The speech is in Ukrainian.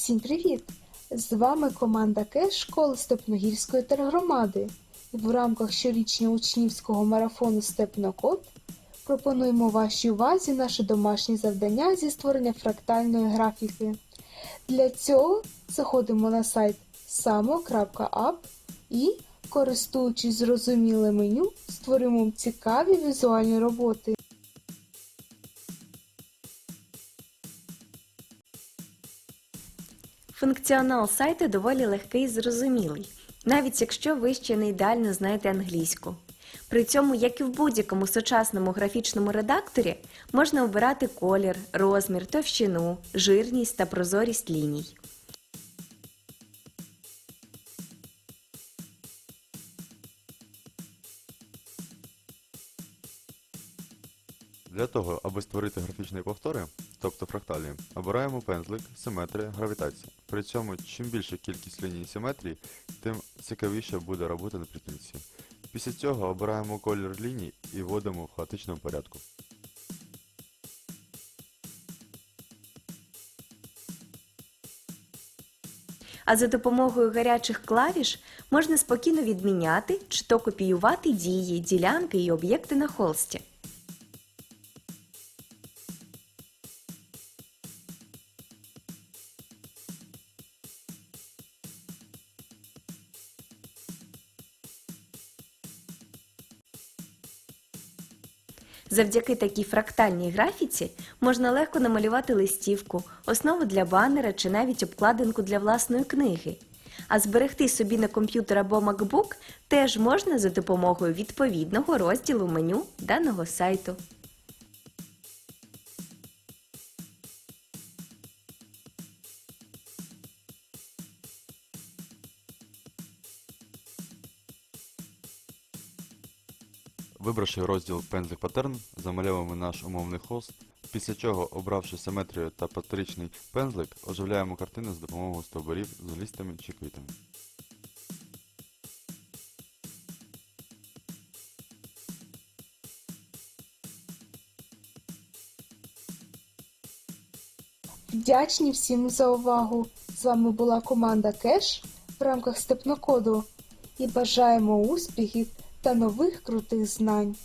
Всім привіт! З вами команда КЕШ школи Степногірської тергромади. В рамках щорічного учнівського марафону Степнокод пропонуємо вашій увазі наше домашнє завдання зі створення фрактальної графіки. Для цього заходимо на сайт samo.app і, користуючись зрозумілим меню, створимо цікаві візуальні роботи. Функціонал сайту доволі легкий і зрозумілий, навіть якщо ви ще не ідеально знаєте англійську. При цьому, як і в будь-якому сучасному графічному редакторі, можна обирати колір, розмір, товщину, жирність та прозорість ліній. Для того, аби створити графічні повтори, тобто фракталі, обираємо пензлик, симетрія, гравітація. При цьому, чим більша кількість ліній симетрії, тим цікавіше буде робота наприкінці. Після цього обираємо колір ліній і вводимо в хаотичному порядку. А за допомогою гарячих клавіш можна спокійно відміняти чи то копіювати дії, ділянки і об'єкти на холсті. Завдяки такій фрактальній графіці можна легко намалювати листівку, основу для банера чи навіть обкладинку для власної книги. А зберегти собі на комп'ютер або MacBook теж можна за допомогою відповідного розділу меню даного сайту. Вибравши розділ пензлик паттерн, замальовуємо наш умовний холст, після чого, обравши симетрію та патричний пензлик, оживляємо картину за допомогою стовбурів з листами чи квітами. Вдячні всім за увагу! З вами була команда Кеш в рамках Степнокоду і бажаємо успіхів та нових крутих знань.